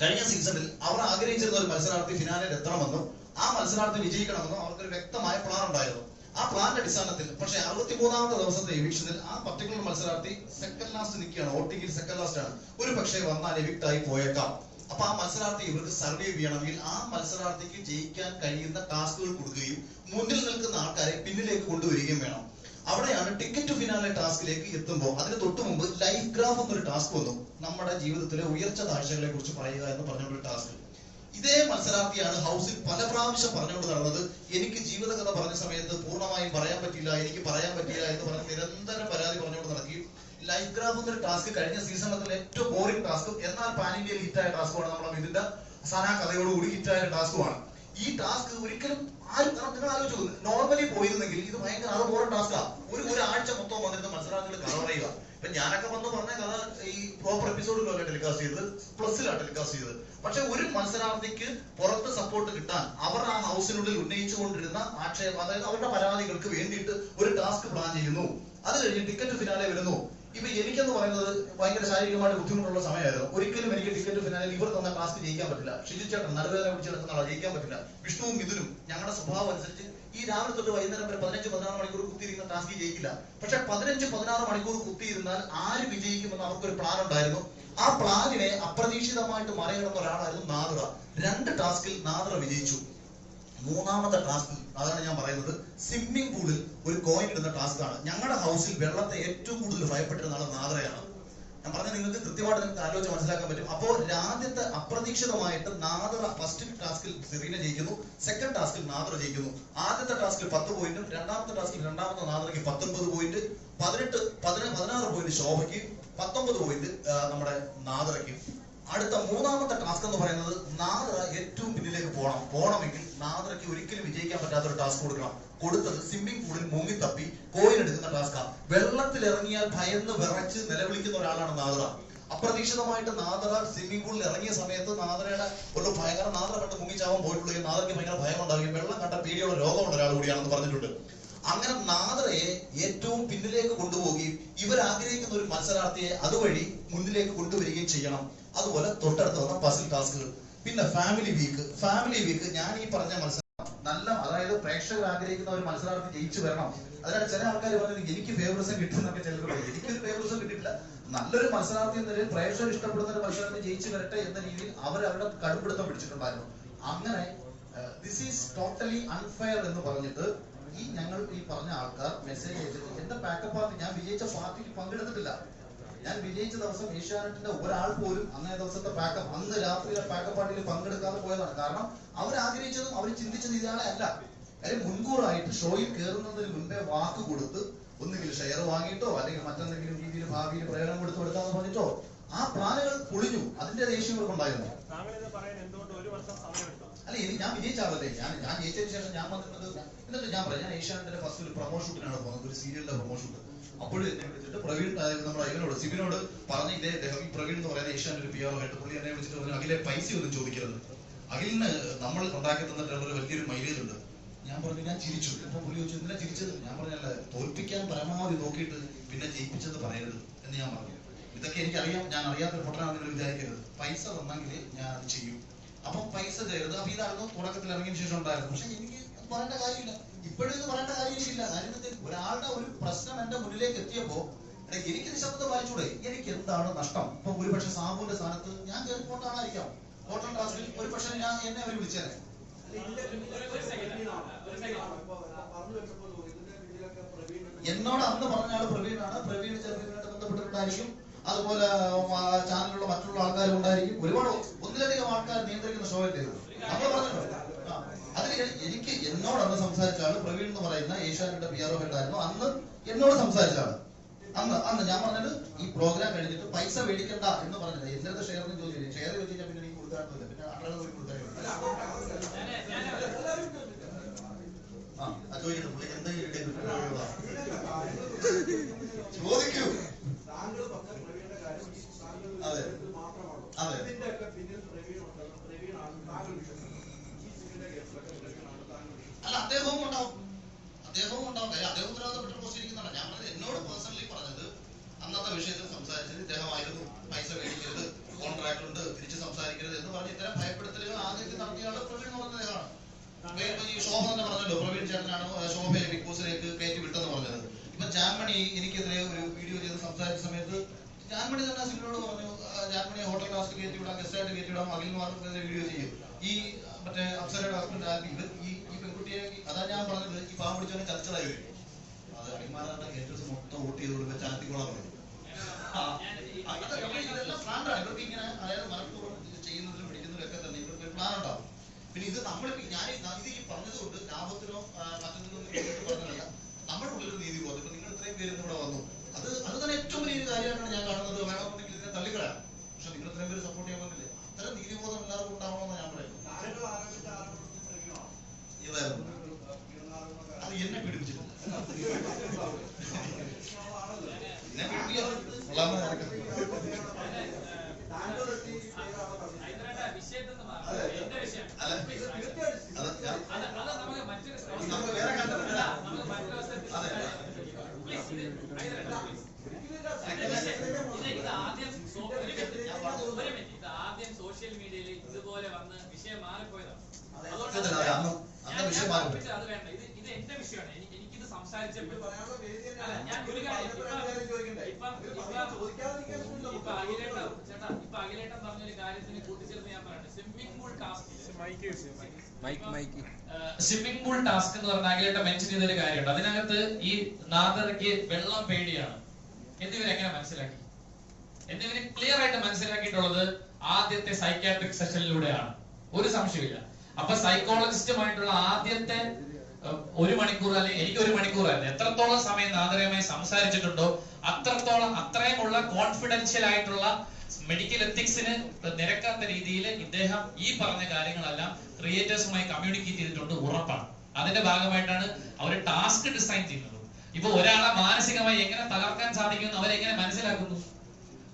കഴിഞ്ഞ സീസണിൽ അവർ ആഗ്രഹിച്ചിരുന്ന ഒരു മത്സരാർത്ഥി ഫിനാലിൽ എത്തണമെന്നും ആ മത്സരാർത്ഥി വിജയിക്കണമെന്നും അവർക്കൊരു വ്യക്തമായ പ്ലാൻ ഉണ്ടായിരുന്നു. ആ പ്ലാന്റെ അടിസ്ഥാനത്തിൽ പക്ഷേ അറുപത്തി മൂന്നാമത്തെ ദിവസത്തെ ഇവിക്ഷനിൽ ആ പർട്ടിക്കുലർ മത്സരാർത്ഥി സെക്കൻഡ് ലാസ്റ്റ് നിൽക്കുകയാണ്. ഓട്ടിങ്ങിൽ സെക്കൻഡ് ലാസ്റ്റ് ആണ്. ഒരു പക്ഷേ വന്നാൽ എവിക്ട് ആയി പോയേക്കാം. അപ്പൊ ആ മത്സരാർത്ഥി ഇവർക്ക് സർവൈവ് ചെയ്യണമെങ്കിൽ ആ മത്സരാർത്ഥിക്ക് ജയിക്കാൻ കഴിയുന്ന ടാസ്കുകൾ കൊടുക്കുകയും മുന്നിൽ നിൽക്കുന്ന ആൾക്കാരെ പിന്നിലേക്ക് കൊണ്ടുവരികയും വേണം. അവിടെയാണ് ടിക്കറ്റ് ഫിനാലെ ടാസ്കിലേക്ക് എത്തുമ്പോൾ അതിന് തൊട്ട് മുമ്പ് ലൈഫ് ഗ്രാഫ് എന്നൊരു ടാസ്ക് വന്നു. നമ്മുടെ ജീവിതത്തിലെ ഉയർച്ച താഴ്ചകളെ കുറിച്ച് പറയുക എന്ന് പറഞ്ഞൊരു ടാസ്ക് ഇതേ മത്സരാർത്ഥിയാണ് ഹൗസിൽ പല പ്രാവശ്യം പറഞ്ഞുകൊണ്ട് നടന്നത്. എനിക്ക് ജീവിതകഥ പറഞ്ഞ സമയത്ത് പൂർണമായും പറയാൻ പറ്റില്ല എനിക്ക് പറയാൻ പറ്റില്ല എന്ന് പറഞ്ഞ് നിരന്തരം പരാതി പറഞ്ഞുകൊണ്ട് നടക്കുകയും ലൈഫ് ഗ്രാഫ് എന്നൊരു ടാസ്ക് കഴിഞ്ഞ സീസണിലെ ഏറ്റവും ബോറിംഗ് ടാസ്കും എന്നാൽ പാൻ ഇന്ത്യയിൽ ഹിറ്റായ ടാസ്കുമാണ് നമ്മുടെ ഇതിന്റെ സനാ കഥയോടുകൂടി ഹിറ്റായ ടാസ്കുമാണ്. ഈ ടാസ്ക് ഒരിക്കലും ആരും നിങ്ങൾ ആലോചിച്ചു നോർമലി പോയിരുന്നെങ്കിൽ ഇത് ഭയങ്കര അത് ബോറിംഗ് ടാസ്കാ. ഒരു ഒരാഴ്ച മൊത്തം വന്നിരുന്ന മത്സരാർത്ഥികൾ കവർ പറയുക. ഇപ്പൊ ഞാനൊക്കെ വന്ന് പറഞ്ഞ കഥ ഈ പ്രോപ്പർ എപ്പിസോഡിലല്ല ടെലികാസ്റ്റ് ചെയ്തത് പ്ലസിലാണ് ടെലികാസ്റ്റ് ചെയ്തത്. പക്ഷെ ഒരു മത്സരാർത്ഥിക്ക് പുറത്ത് സപ്പോർട്ട് കിട്ടാൻ അവർ ആ ഹൗസിനുള്ളിൽ ഉന്നയിച്ചുകൊണ്ടിരുന്ന ആക്ഷേപം അതായത് അവരുടെ പരാതികൾക്ക് വേണ്ടിയിട്ട് ഒരു ടാസ്ക് പ്ലാൻ ചെയ്യുന്നു. അത് കഴിഞ്ഞ് ടിക്കറ്റ് ഫിനാലെ വരുന്നു. ഇപ്പൊ എനിക്കെന്ന് പറയുന്നത് ഭയങ്കര ശാരീരികമായിട്ട് ബുദ്ധിമുട്ടുള്ള സമയമായിരുന്നു. ഒരിക്കലും എനിക്ക് ടിക്കറ്റ് ഫിനാലിൽ ഇവർ തന്ന ടാസ്ക് ജയിക്കാൻ പറ്റില്ല. ഷിജിച്ചേട്ടൻ നടുവേദന പിടിച്ചെടുക്കുന്ന ജയിക്കാൻ പറ്റില്ല. വിഷ്ണുവും മിഥുനും ഞങ്ങളുടെ സ്വഭാവം അനുസരിച്ച് ഈ രാവിലെ തൊട്ട് വൈകുന്നേരം വരെ പതിനഞ്ച് പതിനാറ് മണിക്കൂർ കുത്തിയിരുന്ന ടാസ്ക് ജയിക്കില്ല. പക്ഷെ പതിനഞ്ച് പതിനാറ് മണിക്കൂർ കുത്തിയിരുന്നാൽ ആര് വിജയിക്കുമെന്ന് അവർക്കൊരു പ്ലാൻ ഉണ്ടായിരുന്നു. ആ പ്ലാനിനെ അപ്രതീക്ഷിതമായിട്ട് മറികടന്ന ഒരാളായിരുന്നു നാദ്ര രണ്ട് ടാസ്കിൽ നാദ്ര വിജയിച്ചു. മൂന്നാമത്തെ ടാസ്ക് അതാണ് ഞാൻ പറയുന്നത് സ്വിമ്മിംഗ് പൂളിൽ ഒരു കോയിൻ ഇടുന്ന ടാസ്ക് ആണ് ഞങ്ങളുടെ ഹൗസിൽ വെള്ളത്തെ ഏറ്റവും കൂടുതൽ ഭയപ്പെട്ടിരുന്ന ആൾ നാദ്രയാണ് ഞാൻ പറഞ്ഞ നിങ്ങൾക്ക് കൃത്യമായിട്ട് നിങ്ങൾക്ക് ആലോചിച്ച് മനസ്സിലാക്കാൻ പറ്റും. അപ്പോൾ ആദ്യത്തെ അപ്രതീക്ഷിതമായിട്ട് നാദറ ഫസ്റ്റ് ടാസ്കിൽ സെറീന ജയിക്കുന്നു സെക്കൻഡ് ടാസ്കിൽ നാദറ ജയിക്കുന്നു. ആദ്യത്തെ ടാസ്കിൽ പത്ത് പോയിന്റും രണ്ടാമത്തെ ടാസ്കിൽ രണ്ടാമത്തെ നാദറയ്ക്ക് പത്തൊൻപത് പോയിന്റ് പതിനെട്ട് പതിന പതിനാറ് പോയിന്റ് ശോഭയ്ക്ക് പത്തൊമ്പത് പോയിന്റ് നമ്മുടെ നാദറയ്ക്ക്. അടുത്ത മൂന്നാമത്തെ ടാസ്ക് എന്ന് പറയുന്നത് നാദറ ഏറ്റവും പിന്നിലേക്ക് പോകണം പോകണമെങ്കിൽ നാദറയ്ക്ക് ഒരിക്കലും വിജയിക്കാൻ പറ്റാത്ത ഒരു ടാസ്ക് കൊടുക്കണം. കൊടുത്തത് സ്വിമ്മിംഗ് പൂളിൽ മുങ്ങി തപ്പി കോയിൻ എടുക്കുന്ന ടാസ്ക വെള്ളത്തിൽ ഇറങ്ങിയാൽ ഭയന്ന് വിറച്ച് നിലവിളിക്കുന്ന ഒരാളാണ് നാദറ. അപ്രതീക്ഷിതമായിട്ട് നാദറ സ്വിമ്മിംഗ് പൂളിൽ ഇറങ്ങിയ സമയത്ത് നാദറയുടെ ഒരു ഭയങ്കര നാദറ കണ്ട് മുങ്ങിച്ചാവാൻ പോയിട്ടുള്ള നാദറയ്ക്ക് ഭയങ്കര ഭയം ഉണ്ടാകും വെള്ളം കണ്ട പേടിയുള്ള രോഗമുള്ള ഒരാൾ കൂടിയാണെന്ന് പറഞ്ഞിട്ടുണ്ട്. അങ്ങനെ നാദറയെ ഏറ്റവും പിന്നിലേക്ക് കൊണ്ടുപോവുകയും ഇവർ ആഗ്രഹിക്കുന്ന ഒരു മത്സരാർത്ഥിയെ അതുവഴി മുന്നിലേക്ക് കൊണ്ടുവരികയും ചെയ്യണം. അതുപോലെ തൊട്ടടുത്ത് വന്ന പസിൽ ടാസ്കുകൾ പിന്നെ ഫാമിലി വീക്ക് ഫാമിലി വീക്ക് ഞാൻ ഈ പറഞ്ഞ മത്സരം നല്ല പ്രേക്ഷകർ ആഗ്രഹിക്കുന്ന ഒരു മത്സരാർത്ഥി ജയിച്ചു വരണം. അതിനാണ് ചില ആൾക്കാർ പറഞ്ഞു എനിക്ക് ഫേവറിസം കിട്ടുന്നൊക്കെ ചിലർ എനിക്കൊരു ഫേവറിസം കിട്ടിയിട്ടില്ല. നല്ലൊരു മത്സരാർത്ഥി എന്ന നിലയിൽ പ്രേക്ഷകർ ഇഷ്ടപ്പെടുന്ന ഒരു മത്സരാർത്ഥി ജയിച്ചു വരട്ടെ എന്ന രീതിയിൽ അവർ അവരുടെ കടുപിടുത്തം പിടിച്ചിട്ടുണ്ടായിരുന്നു. അങ്ങനെ ദിസ് ഈസ് ടോട്ടലി അൺഫെയർ എന്ന് പറഞ്ഞിട്ട് ഈ ഞങ്ങൾ ഈ പറഞ്ഞ ആൾക്കാർ മെസ്സേജ് അയച്ചത് എന്റെ പാക്കപ്പ് പാർട്ടി ഞാൻ വിജയിച്ച പാർട്ടിക്ക് പങ്കെടുത്തിട്ടില്ല. ഞാൻ വിജയിച്ച ദിവസം ഏഷ്യാനെറ്റിന്റെ ഒരാൾ പോലും അന്നേ ദിവസത്തെ പാക്കപ്പ് അന്ന് രാത്രിയിലെ പാക്കപ്പ് പാർട്ടിയിൽ പങ്കെടുക്കാതെ പോയതാണ്. കാരണം അവർ ആഗ്രഹിച്ചതും അവർ ചിന്തിച്ചത് ഇയാളെ അല്ല. കാര്യം മുൻകൂറായിട്ട് ഷോയിൽ കയറുന്നതിന് മുൻപേ വാക്ക് കൊടുത്ത് ഒന്നുകിൽ ഷെയർ വാങ്ങിയിട്ടോ അല്ലെങ്കിൽ മറ്റെന്തെങ്കിലും രീതിയിൽ ഭാവിയിൽ പ്രയോജനം കൊടുത്തു കൊടുക്കാന്ന് പറഞ്ഞിട്ടോ ആ പ്ലാനുകൾ പൊളിഞ്ഞു. അതിന്റെ ദേഷ്യം ഉണ്ടായിരുന്നു അല്ല എനിക്ക് ഞാൻ വിജയിച്ച ആളല്ലേ ഞാൻ ഞാൻ ജയിച്ചതിന് ശേഷം ഞാൻ വന്നിരുന്നത് എന്നിട്ട് ഞാൻ പറയാം ഞാൻ ഏഷ്യാനെറ്റിന്റെ ഫസ്റ്റ് ഒരു പ്രൊമോ ഷൂട്ടിനാണ് പോകുന്നത് ഒരു സീരിയലിന്റെ പ്രൊമോ ഷൂട്ട് അപ്പോൾ എന്നെ വിളിച്ചിട്ട് പ്രവീൺ നമ്മുടെ ഇവനോട് സിബിനോട് പറഞ്ഞ ഇതേ അദ്ദേഹം ഈ പ്രവീൺ എന്ന് പറയുന്ന ഏഷ്യാനെറ്റ് ഒരു പി ആർ ആയിട്ട് പുള്ളി എന്നെ വിളിച്ചിട്ട് പറഞ്ഞു അഖിലെ പൈസ ഒന്നും ചോദിക്കരുത്. അഖിലിന് നമ്മൾ ഉണ്ടാക്കി തന്നിട്ടുള്ള ഒരു വലിയൊരു മൈലേജ് ഉണ്ട്. ഞാൻ പറഞ്ഞു ഞാൻ ചിരിച്ചു. അപ്പൊ പുള്ളി ചോദിച്ചു എന്തിനാ ചിരിച്ചത്? ഞാൻ പറഞ്ഞല്ല തോൽപ്പിക്കാൻ പരമാവധി നോക്കിയിട്ട് പിന്നെ ജയിപ്പിച്ചത് പറയരുത് എന്ന് ഞാൻ പറഞ്ഞു. ഇതൊക്കെ എനിക്കറിയാം ഞാൻ അറിയാത്ത നിങ്ങൾ വിചാരിക്കരുത്. പൈസ തന്നെങ്കിൽ ഞാൻ അത് ചെയ്യും. അപ്പൊ പൈസ കയറുന്നത് അപ്പൊ ഇതായിരുന്നു തുടക്കത്തിൽ ഇറങ്ങിയ ശേഷം ഉണ്ടായിരുന്നു പക്ഷെ എനിക്ക് പറയേണ്ട കാര്യമില്ല. ഇപ്പോഴും ഇത് പറയേണ്ട കാര്യമില്ല. കാര്യത്തിൽ ഒരാളുടെ ഒരു പ്രശ്നം എന്റെ മുന്നിലേക്ക് എത്തിയപ്പോ എനിക്ക് നിശബ്ദം വായിച്ചൂടെ എനിക്ക് എന്താണ് നഷ്ടം? ഇപ്പൊ ഒരുപക്ഷെ സാബുവിന്റെ സ്ഥാനത്ത് ഞാൻ കയറി പോട്ടാണായിരിക്കാം ഹോട്ടൽ ഒരു ഒരുപക്ഷെ ഞാൻ എന്നെ അവർ വിളിച്ചേനെ. എന്നോട് അന്ന് പറഞ്ഞ ആൾ പ്രവീണാണ്. പ്രവീൺ ചെറുപ്പമായിട്ട് ബന്ധപ്പെട്ടിട്ടുണ്ടായിരിക്കും. അതുപോലെ ചാനലിലുള്ള മറ്റുള്ള ആൾക്കാരും ഉണ്ടായിരിക്കും. ഒരുപാട് ഒന്നിലധികം ആൾക്കാർ നിയന്ത്രിക്കുന്ന ഷോ അല്ലേ നമ്മൾ എനിക്ക് എന്നോട് അന്ന് സംസാരിച്ച ആൾ പ്രവീൺ എന്ന് പറയുന്ന ഏഷ്യാനെറ്റിന്റെ പി ആർ ഒ ഉണ്ടായിരുന്നു അന്ന് എന്നോട് സംസാരിച്ചാണ് അന്ന് അന്ന് ഞാൻ പറഞ്ഞത് ഈ പ്രോഗ്രാം കഴിഞ്ഞിട്ട് പൈസ മേടിക്കണ്ട എന്ന് പറഞ്ഞത്. എന്റെ ഷെയർ ചോദിച്ചില്ല ഷെയർ ചോദിച്ചു കഴിഞ്ഞാൽ പിന്നെ എനിക്ക് കൊടുക്കാറില്ല പിന്നെ ആളുകൾ പോയി കൊടുത്താൽ ആ അത് ചോദിക്കട്ടെ പുള്ളി എന്താ ഈ ഇടയിൽ കിട്ടുന്നത്? ചോദിക്കൂ അതെ. അതെ. ഇതിന്റെയൊക്കെ പിന്നിൽ പ്രവീൺ ഉണ്ടെന്ന് പ്രവീണാണ് താങ്കൾ വിശ്വസിക്കുന്നത് ഈ സിനിമയുടെ കേസിലൊക്കെ പ്രവീണാണ് താങ്കൾ വിശ്വസിക്കുന്നത് അല്ല അദ്ദേഹവും ഉണ്ടാവും അദ്ദേഹവും ഉണ്ടാവും കാര്യം അദ്ദേഹം ഉത്തരവാദിത്തപ്പെട്ട പോസ്റ്റ് ഇരിക്കുന്നതാണ് ഞാൻ പറഞ്ഞത് എന്നോട് പേഴ്സണലി പറഞ്ഞത് അന്നത്തെ വിഷയത്തിൽ സംസാരിച്ചത് ഇദ്ദേഹമായിരുന്നു പൈസ മേടിക്കരുത് കോൺട്രാക്ട് ഉണ്ട് തിരിച്ച് സംസാരിക്കരുത് എന്ന് പറഞ്ഞ് ഇത്തരം ഭയപ്പെടുത്തലുകൾ ആദ്യം നടത്തിയ ആൾ പ്രവീൺ എന്ന് പറഞ്ഞ അദ്ദേഹമാണ് ഇപ്പൊ ഇപ്പൊ ഈ ശോഭ തന്നെ പറഞ്ഞല്ലോ പ്രവീൺ ചേട്ടനാണ് ശോഭയെ ബിഗ് ബോസിലേക്ക് കയറ്റി വിട്ടെന്ന് പറഞ്ഞത് ഇപ്പൊ ജാൻമണി എനിക്കെതിരെ ഒരു വീഡിയോ ചെയ്ത് സംസാരിച്ച സമയത്ത് ജാൻമണി തന്നെ സിനിമയോട് പറഞ്ഞു ആ, ജാൻമണി ഹോട്ടൽ ഗസ്റ്റായിട്ട് കയറ്റി വിടാം ഗസ്റ്റ് ആയിട്ട് കയറ്റി വിടാം അഖിൽ മാർക്കെതിരെ വീഡിയോ ചെയ്യും. ഈ മറ്റേ അപ്സരയുടെ ഹസ്ബൻഡ് ആയിരുന്നു ഇത് ഈ ഈ പെൺകുട്ടിയെ അതാ ഞാൻ പറഞ്ഞത് ഈ പാവം പിടിച്ചവനെ ചതിച്ചതായി വരും. അത് അടിമാരുടെ കേറ്റേഴ്സ് മൊത്തം വോട്ട് ചെയ്ത് കൊടുക്കുക ചാത്തിക്കോളാൻ ആണ്. ഇവർക്ക് ഇങ്ങനെ അതായത് മനഃപൂർവം ചെയ്യുന്നതിലും തന്നെ ഇവർക്ക് ഒരു പ്ലാൻ ഉണ്ടാവും. പിന്നെ ഇത് നമ്മൾ ഞാൻ ഇത് ഈ പറഞ്ഞതുകൊണ്ട് ലാഭത്തിനോ മറ്റൊന്നും പറഞ്ഞതല്ല. നമ്മുടെ ഉള്ളിൽ നീതി ബോധം ഇപ്പൊ നിങ്ങൾ ഇത്രയും പേര് ഇവിടെ വന്നു. അത് അത് തന്നെ ഏറ്റവും വലിയ കാര്യമായിട്ടാണ് ഞാൻ കാണുന്നത്. വേണമെന്നുണ്ടെങ്കിൽ ഇതിനെ തള്ളിക്കളയാം. പക്ഷെ നിങ്ങൾ ഇത്രയും പേര് സപ്പോർട്ട് ചെയ്യാൻ പറ്റില്ലേ? അത്തരം നീതിബോധം എല്ലാവർക്കും ഉണ്ടാവണമെന്ന് ഞാൻ പറയുന്നത് താങ്കൾ ആരംഭിച്ച ആരോപണത്തിൽ പ്രവീണാണോ ഇതായിരുന്നു അത് എന്നെ പീഡിപ്പിച്ചിട്ടില്ല എന്നെ പീഡിപ്പിക്കാൻ കൊള്ളാമെന്ന് നടക്കുന്നത് താങ്കൾ എത്തി ചെയ്തതാണോ പറഞ്ഞത്? അതെ. അല്ല അത് ഞാൻ നമുക്ക് വേറെ കണ്ടിട്ടില്ല അതെ സോഷ്യൽ മീഡിയയിൽ ഇതുപോലെ വന്ന് വിഷയം മാറിപ്പോയതാണ് സത്യത്തിൽ അതെ, അന്ന് അന്ന് മാറി അത് വേണ്ട. ഇത് ഇത് എന്റെ വിഷയമാണ്. എനിക്ക് എനിക്കിത് സംസാരിച്ചപ്പോൾ ഞാൻ ഒരു കാര്യം? ഇപ്പം. അഖിലേട്ടൻ ചേട്ടാ ഇപ്പൊ അഖിലേട്ടൻ പറഞ്ഞൊരു കാര്യത്തിന് കൂട്ടിച്ചേർന്ന് ഞാൻ പറയട്ടെ. Swimming pool task swimming pool task എന്ന് പറഞ്ഞ അഖിലേട്ട മെൻഷൻ ചെയ്തൊരു കാര്യമുണ്ട്. അതിനകത്ത് ഈ നാദറയ്ക്ക് വെള്ളം പേടിയാണ്. എന്നിവരെങ്ങനെ മനസ്സിലാക്കി? എന്നിവര് ക്ലിയർ ആയിട്ട് മനസ്സിലാക്കിയിട്ടുള്ളത് ആദ്യത്തെ സൈക്കാട്രിക് സെഷനിലൂടെയാണ് ഒരു സംശയമില്ല അപ്പൊ സൈക്കോളജിസ്റ്റുമായിട്ടുള്ള ആദ്യത്തെ ഒരു മണിക്കൂർ അല്ലെങ്കിൽ എനിക്ക് ഒരു മണിക്കൂർ അല്ല. എത്രത്തോളം സമയം നാദരയുമായി സംസാരിച്ചിട്ടുണ്ടോ അത്രത്തോളം അത്രയുമുള്ള കോൺഫിഡൻഷ്യൽ ആയിട്ടുള്ള മെഡിക്കൽ എത്തിക്സിന് നിരക്കാത്ത രീതിയിൽ ഇദ്ദേഹം ഈ പറഞ്ഞ കാര്യങ്ങളെല്ലാം ക്രിയേറ്റേഴ്സുമായി കമ്മ്യൂണിക്കേറ്റ് ചെയ്തിട്ടുണ്ട് ഉറപ്പാണ്. അതിന്റെ ഭാഗമായിട്ടാണ് അവർ ടാസ്ക് ഡിസൈൻ ചെയ്യുന്നത്. ഇപ്പൊ ഒരാളെ മാനസികമായി എങ്ങനെ തകർക്കാൻ സാധിക്കുമെന്ന് അവരെങ്ങനെ മനസ്സിലാക്കുന്നു?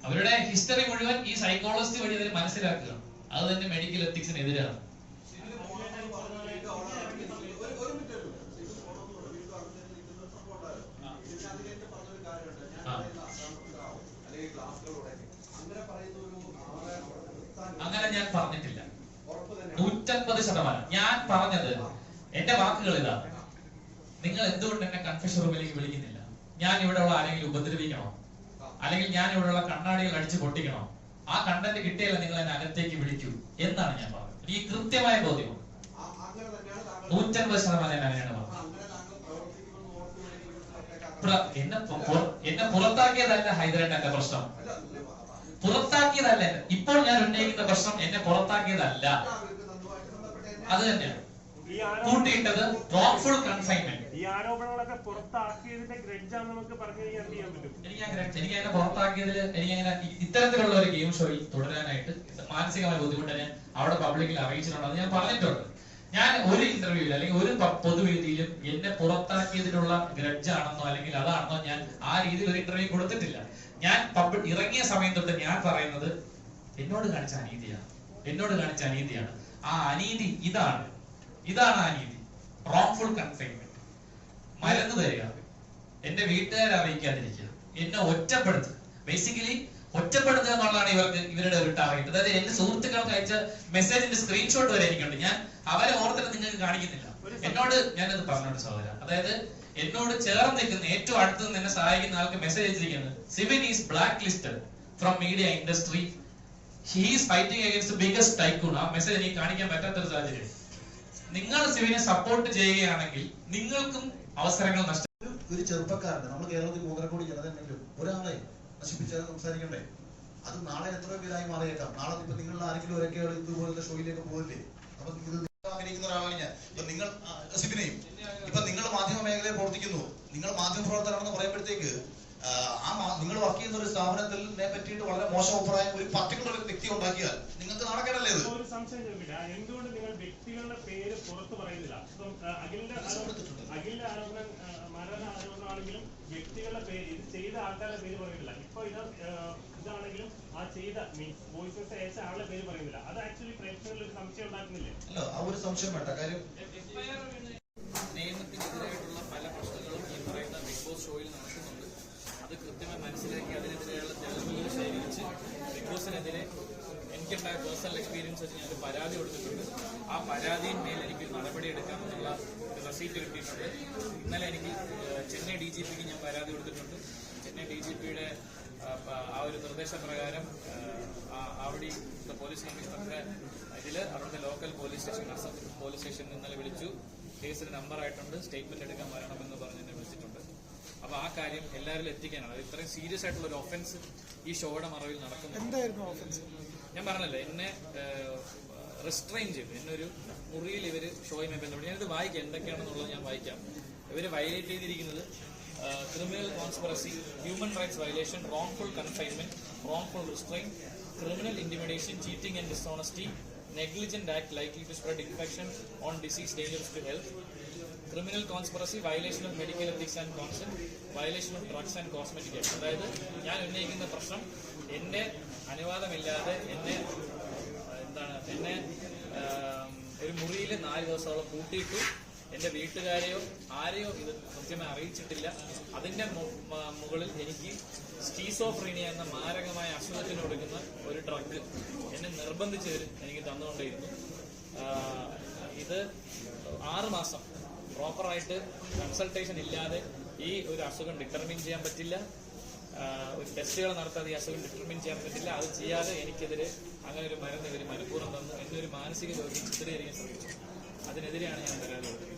അവരുടെ ഹിസ്റ്ററി മുഴുവൻ ഈ സൈക്കോളജിസ്റ്റ് വഴി അവർ മനസ്സിലാക്കുക അത് തന്നെ മെഡിക്കൽ എത്തിക്സിനെതിരാണ് സിനിമ പോകണമെന്ന് പറഞ്ഞ വീണ്ടും അവിടെ ഇറങ്ങി. ഒരു- ഒരു മിനിറ്റ് ഒരു മിനിറ്റ്. ഇത് പോകണമെന്ന് പറഞ്ഞ് വീണ്ടും അവിടെ നൂറ്റൻപത് ശതമാനം. ഞാൻ പറഞ്ഞത് എന്റെ വാക്കുകൾ ഇതാ. നിങ്ങൾ എന്തുകൊണ്ട് എന്നെ കൺഫ്യൂഷൻ റൂമിലേക്ക് വിളിക്കുന്നില്ല? ഞാൻ ഇവിടെയുള്ള ആരെങ്കിലും ഉപദ്രവിക്കണോ? അല്ലെങ്കിൽ ഞാൻ ഇവിടെയുള്ള കണ്ണാടികൾ അടിച്ച് പൊട്ടിക്കണോ? ആ കണ്ടന്റ് കിട്ടിയല്ല നിങ്ങൾ എന്നെ അകത്തേക്ക് വിളിക്കൂ എന്നാണ് ഞാൻ പറഞ്ഞത്. എനിക്ക് കൃത്യമായ ബോധ്യമാണ് നൂറ്റൻപത് ശതമാനം ഞാൻ അങ്ങനെയാണ് പറഞ്ഞത്. എന്നെ എന്നെ പുറത്താക്കിയതല്ല ഹൈദരാബാദ് എന്റെ പ്രശ്നം. പുറത്താക്കിയതല്ല ഇപ്പോൾ ഞാൻ ഉന്നയിക്കുന്ന പ്രശ്നം എന്നെ പുറത്താക്കിയതല്ല താങ്കൾക്ക് നന്നുമായിട്ട് ബന്ധപ്പെട്ട എന്നെ അത് തന്നെയാണ്. കൂട്ടിയിട്ടത് റോക്ക്ഫുൾ കൺഫൈൻമെന്റ് ഈ ആരോപണങ്ങളൊക്കെ പുറത്താക്കിയതിന്റെ ഗ്രഡ്ജാന്ന് നമുക്ക് പറഞ്ഞു കഴിഞ്ഞാൽ ചെയ്യാൻ പറ്റും? എനിക്ക് അങ്ങനെ എനിക്ക് അങ്ങനെ പുറത്താക്കിയതിൽ എനിക്ക് അങ്ങനെ ഇത്തരത്തിലുള്ള ഒരു ഗെയിം ഷോയിൽ തുടരാനായിട്ട് മാനസികമായ ബുദ്ധിമുട്ട് ഞാൻ അവിടെ പബ്ലിക്കിൽ അറിയിച്ചിട്ടുണ്ട്. അത് ഞാൻ പറഞ്ഞിട്ടുണ്ട്. ഞാൻ ഒരു ഇന്റർവ്യൂവിൽ അല്ലെങ്കിൽ ഒരു പൊതുവേദിയിലും എന്നെ പുറത്താക്കിയതിനുള്ള ഗ്രഡ്ജ് ആണെന്നോ അല്ലെങ്കിൽ അതാണെന്നോ ഞാൻ ആ രീതിയിൽ ഒരു ഇന്റർവ്യൂ കൊടുത്തിട്ടില്ല. ഞാൻ ഇറങ്ങിയ സമയം തൊട്ട് ഞാൻ പറയുന്നത് എന്നോട് കാണിച്ച അനീതിയാണ്. എന്നോട് കാണിച്ച അനീതിയാണ്. ആ അനീതി ഇതാണ്. ഇതാണ് അനീതി. റോങ്ഫുൾ കൺഫൈൻമെന്റ് മരുന്ന് തരിക. എന്റെ വീട്ടുകാരെ അറിയിക്കാതിരിക്കുക. എന്നെ ഒറ്റപ്പെടുത്തുക. ബേസിക്കലി ഒറ്റപ്പെടുത്തുക എന്നുള്ളതാണ് ഇവർക്ക് ഇവരുടെ ഒരു ടാർഗറ്റ് അതായത് എന്റെ സുഹൃത്തുക്കൾക്ക് അയച്ച മെസ്സേജിന്റെ സ്ക്രീൻഷോട്ട് വരെ എനിക്കുണ്ട്. ഞാൻ അവരെ ഓർത്തിട്ട് നിങ്ങൾക്ക് കാണിക്കുന്നില്ല. എന്നോട് ഞാനത് പറഞ്ഞോണ്ട് സഹോദര. അതായത് എന്നോട് ചേർന്ന് നിൽക്കുന്ന ഏറ്റവും അടുത്ത് നിന്ന് എന്നെ സഹായിക്കുന്ന ആൾക്ക് മെസ്സേജ് അയച്ചിരിക്കുന്നത്. Sivin is blacklisted from media industry fighting എനിക്ക് കാണിക്കാൻ പറ്റാത്തൊരു സാഹചര്യം. നിങ്ങൾ സിവിനെ സപ്പോർട്ട് ചെയ്യുകയാണെങ്കിൽ നിങ്ങൾക്കും അവസരങ്ങൾ നഷ്ടം ഒരു- ചെറുപ്പക്കാരന് നമ്മൾ കേരളത്തിൽ മൂന്നര കോടി ഒരാളെ നശിപ്പിച്ചാൽ സംസാരിക്കണ്ടേ? അത് നാളെ എത്ര പേരായി മാറിയേക്കാം. നാളെ ഇപ്പൊ നിങ്ങൾ ആരെങ്കിലും ഒരൊക്കെ ഇതുപോലത്തെ ഷോയിലേക്ക് പോകില്ലേ അപ്പൊ ഇത് ആഗ്രഹിക്കുന്ന ഒരാളാണ് ഞാൻ. നിങ്ങൾ ഇപ്പൊ നിങ്ങൾ മാധ്യമ മേഖലയിൽ പ്രവർത്തിക്കുന്നു. നിങ്ങൾ മാധ്യമ പ്രവർത്തകരാണെന്ന് പറയുമ്പോഴത്തേക്ക് ആ, ആ നിങ്ങൾ വർക്ക് ചെയ്യുന്ന ഒരു സ്ഥാപനത്തിനെ പറ്റിയിട്ട് വളരെ മോശം അഭിപ്രായം ഒരു പർട്ടിക്കുലർ വ്യക്തി ഉണ്ടാക്കിയാൽ നിങ്ങൾക്ക് നാണക്കേടല്ലേ ഇത്? എന്തുകൊണ്ട് നിങ്ങൾ വ്യക്തികളുടെ പേര് പുറത്തു പറയുന്നില്ല? അഖിലിന്റെ ആരോപണം മരണ ആരോപണമാണെങ്കിലും വ്യക്തികളുടെ പേര് ഇത് ചെയ്ത ആൾക്കാരുടെ പേര് പറയുന്നില്ല. ഇപ്പൊ ഇത് ഇതാണെങ്കിലും ആ ചെയ്ത മീൻസ് അയച്ച ആളുടെ പേര് പറയുന്നില്ല. അത് ആക്ച്വലി പ്രേക്ഷകരിൽ ഒരു സംശയം ഉണ്ടാക്കുന്നില്ലേ? അല്ല ആ ഒരു സംശയം വേണ്ട. കാര്യം നിയമത്തിനെതിരായിട്ടുള്ള പല പ്രശ്നങ്ങളും ഈ പറയുന്ന ബിഗ് ബോസ് ഷോയിൽ കൃത്യമായി മനസ്സിലാക്കി അതിനെതിരെയുള്ള തെളിവുകൾ ശേഖരിച്ച് ബിഗ് ബോസിനെതിരെ എനിക്കുണ്ടായ പേഴ്സണൽ എക്സ്പീരിയൻസ് വെച്ച് ഞാൻ ഒരു പരാതി കൊടുത്തിട്ടുണ്ട്. ആ പരാതിയിന്മേൽ എനിക്ക് നടപടി എടുക്കാമെന്നുള്ള റെസീറ്റ് കിട്ടിയിട്ടുണ്ട്. ഇന്നലെ എനിക്ക് ചെന്നൈ ഡി ജി പിക്ക് ഞാൻ പരാതി കൊടുത്തിട്ടുണ്ട്. ചെന്നൈ ഡി ജി പിയുടെ ആ ഒരു നിർദ്ദേശപ്രകാരം അവിടെ പോലീസ് കമ്മീഷണറുടെ ഇതിൽ അവിടുത്തെ local police station Assam police സ്റ്റേഷനിൽ ഇന്നലെ വിളിച്ചു. കേസിന് നമ്പർ ആയിട്ടുണ്ട്. സ്റ്റേറ്റ്മെന്റ് എടുക്കാൻ വരണമെന്ന് പറഞ്ഞ്. അപ്പൊ ആ കാര്യം എല്ലാവരിലും എത്തിക്കാനാണ്. അത് ഇത്രയും സീരിയസ് ആയിട്ടുള്ള ഒരു ഒഫൻസ് ഈ ഷോയുടെ മറവിൽ നടക്കുന്നു. എന്തായിരുന്നു ഓഫൻസ് ഞാൻ പറഞ്ഞല്ലോ എന്നെ റിസ്ട്രെയിൻ ചെയ്തു. എന്നൊരു ഒരു മുറിയിൽ ഇവർ ഷോയുമായി ബന്ധപ്പെട്ട്. ഞാനിത് വായിക്കാം എന്തൊക്കെയാണെന്നുള്ളത് ഞാൻ വായിക്കാം. ഇവർ വയലേറ്റ് ചെയ്തിരിക്കുന്നത് criminal conspiracy human rights violation wrongful confinement wrongful restraint criminal intimidation cheating and dishonesty negligent act likely to spread infection on disease dangerous to health criminal conspiracy violation of medical ethics and consent violation of drugs and cosmetic act അതായത് ഞാൻ ഉന്നയിക്കുന്ന പ്രശ്നം എന്റെ അനുവാദമില്ലാതെ എന്നെ എന്താണ് എന്നെ ഒരു മുറിയിൽ നാല് ദിവസത്തോളം കൂട്ടിയിട്ടു എന്റെ വീട്ടുകാരെയോ ആരെയോ ഇത് കൃത്യമായി അറിയിച്ചിട്ടില്ല. അതിന്റെ മുകളിൽ എനിക്ക് സ്കീസോഫ്രീനിയ എന്ന മാരകമായ അസുഖത്തിന് കൊടുക്കുന്ന ഒരു ഡ്രഗ് എന്നെ നിർബന്ധിച്ച് എനിക്ക് തന്നുകൊണ്ടേയിരുന്നു. ഇത് ആറ് മാസം പ്രോപ്പറായിട്ട് കൺസൾട്ടേഷൻ ഇല്ലാതെ ഈ ഒരു അസുഖം ഡിറ്റർമിൻ ചെയ്യാൻ പറ്റില്ല. ഒരു ടെസ്റ്റുകൾ നടത്താതെ ഈ അസുഖം ഡിറ്റർമിൻ ചെയ്യാൻ പറ്റില്ല. അത് ചെയ്യാതെ എനിക്കെതിരെ അങ്ങനെ ഒരു മരുന്ന് ഇവർ മനഃപൂർവം തന്നു എന്നൊരു മാനസിക രോഗി ചിത്രീകരിക്കാൻ ശ്രമിച്ചു. അതിനെതിരെയാണ് ഞാൻ പരാതി കൊടുത്തത്